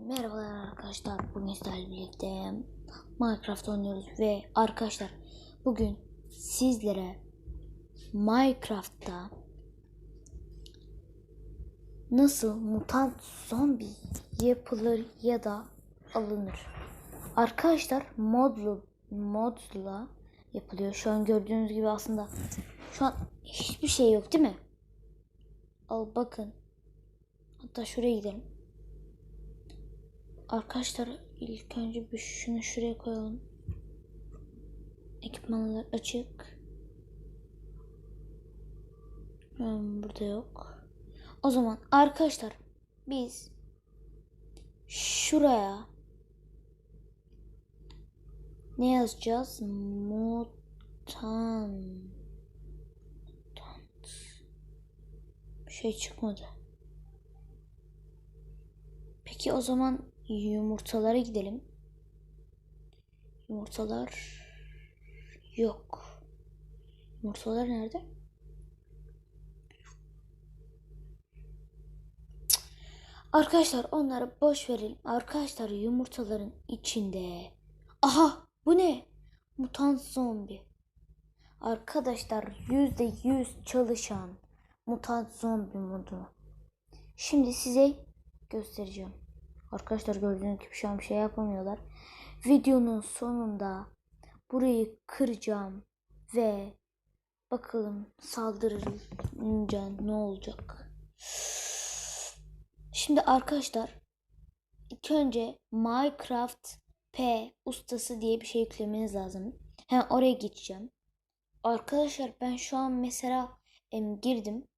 Merhabalar arkadaşlar. Bugün sizlerle birlikte Minecraft oynuyoruz ve arkadaşlar bugün sizlere Minecraft'ta nasıl mutant zombi yapılır ya da alınır. Arkadaşlar modlu modla yapılıyor. Şu an gördüğünüz gibi aslında şu an hiçbir şey yok değil mi? Al bakın. Hatta şuraya gidelim. Arkadaşlar ilk önce bir şunu şuraya koyalım. Ekipmanlar açık. Hmm, burada yok. O zaman arkadaşlar biz şuraya ne yazacağız? Mutant. Mutant. Bir şey çıkmadı. Peki o zaman yumurtalara gidelim. Yumurtalar yok. Yumurtalar nerede? Arkadaşlar onları boş verelim. Arkadaşlar yumurtaların içinde. Aha bu ne? Mutant zombi. Arkadaşlar yüzde yüz çalışan mutant zombi modu. Şimdi size göstereceğim. Arkadaşlar gördüğünüz gibi şu an bir şey yapamıyorlar. Videonun sonunda burayı kıracağım ve bakalım saldırınca ne olacak. Şimdi arkadaşlar ilk önce Minecraft P ustası diye bir şey yüklemeniz lazım. Hemen oraya geçeceğim. Arkadaşlar ben şu an mesela em, girdim.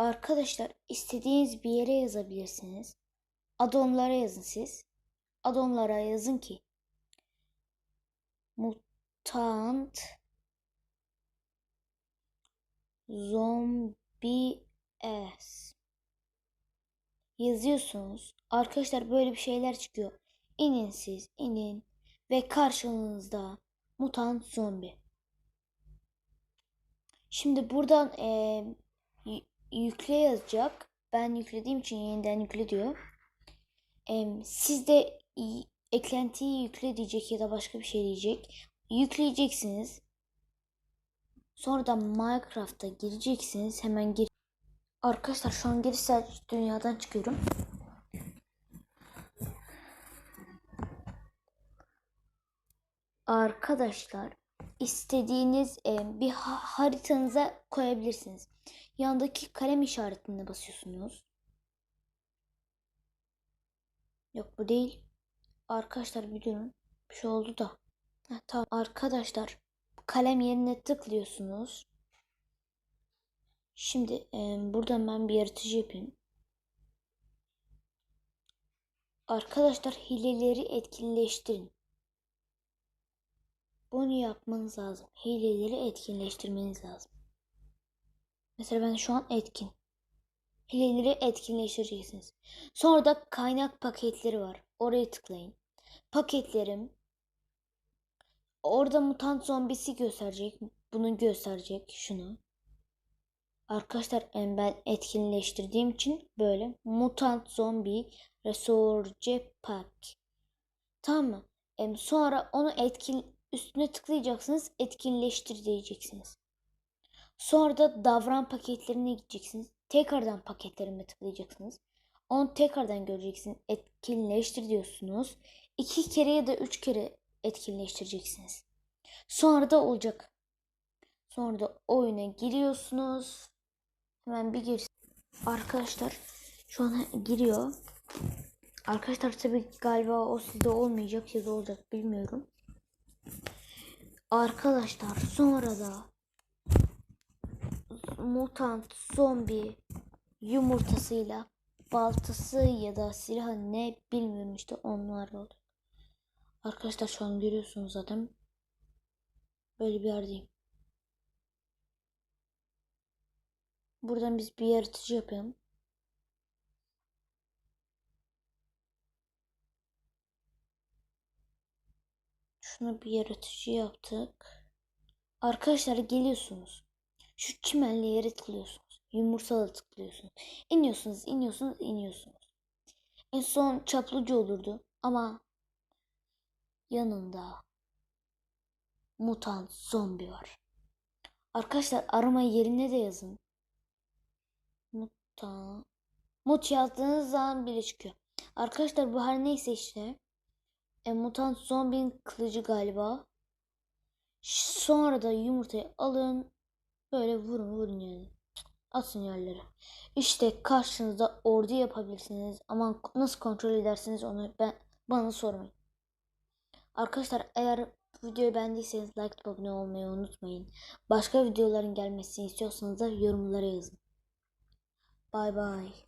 Arkadaşlar istediğiniz bir yere yazabilirsiniz. Adonlara yazın siz. Adonlara yazın ki mutant zombi yazıyorsunuz. Arkadaşlar böyle bir şeyler çıkıyor. İnin siz, inin ve karşınızda mutant zombi. Şimdi buradan eee yükle yazacak. Ben yüklediğim için yeniden yükle diyor. Siz de eklentiyi yükle diyecek ya da başka bir şey diyecek. Yükleyeceksiniz. Sonra da Minecraft'a gireceksiniz. Hemen gir. Arkadaşlar şu an giriş dünyadan çıkıyorum. Arkadaşlar istediğiniz bir ha- haritanıza koyabilirsiniz. Yandaki kalem işaretine basıyorsunuz. Yok bu değil. Arkadaşlar bir durun. Bir şey oldu da. Heh, tamam. Arkadaşlar kalem yerine tıklıyorsunuz. Şimdi e, buradan ben bir yaratıcı yapayım. Arkadaşlar hileleri etkinleştirin. Bunu yapmanız lazım. Hileleri etkinleştirmeniz lazım. Mesela ben şu an etkin. Hileleri etkinleştireceksiniz. Sonra da kaynak paketleri var. Oraya tıklayın. Paketlerim orada mutant zombisi gösterecek. Bunu gösterecek. Şunu. Arkadaşlar em, ben etkinleştirdiğim için böyle mutant zombi resurge pack. Tamam mı? Sonra onu etkin üstüne tıklayacaksınız. Etkinleştir diyeceksiniz. Sonra da davran paketlerine gideceksiniz. Tekrardan paketlerime tıklayacaksınız. Onu tekrardan göreceksiniz. Etkinleştir diyorsunuz. İki kere ya da üç kere etkinleştireceksiniz. Sonra da olacak. Sonra da oyuna giriyorsunuz. Hemen bir gir. Arkadaşlar şu an giriyor. Arkadaşlar tabii galiba o sizde olmayacak ya da olacak bilmiyorum. Arkadaşlar sonra da mutant zombi yumurtasıyla baltası ya da silahı ne bilmiyorum işte onlar oldu. Arkadaşlar şu an görüyorsunuz zaten. Böyle bir yerdeyim. Buradan biz bir yaratıcı yapalım. Şunu bir yaratıcı yaptık. Arkadaşlar geliyorsunuz. Şu çimenli yere tıklıyorsunuz. Yumurtalı tıklıyorsunuz. İniyorsunuz, iniyorsunuz, iniyorsunuz. En son çaplıca olurdu ama yanında mutant zombi var. Arkadaşlar arama yerine de yazın. Mutant. Mut yazdığınız zaman bile çıkıyor. Arkadaşlar bu her neyse işte. E, mutant zombinin kılıcı galiba. Sonra da yumurtayı alın. Böyle vurun vurun yani. Atın yerlere. İşte karşınızda ordu yapabilirsiniz. Ama nasıl kontrol edersiniz onu ben bana sormayın. Arkadaşlar eğer videoyu beğendiyseniz like atıp abone olmayı unutmayın. Başka videoların gelmesini istiyorsanız da yorumlara yazın. Bay bay.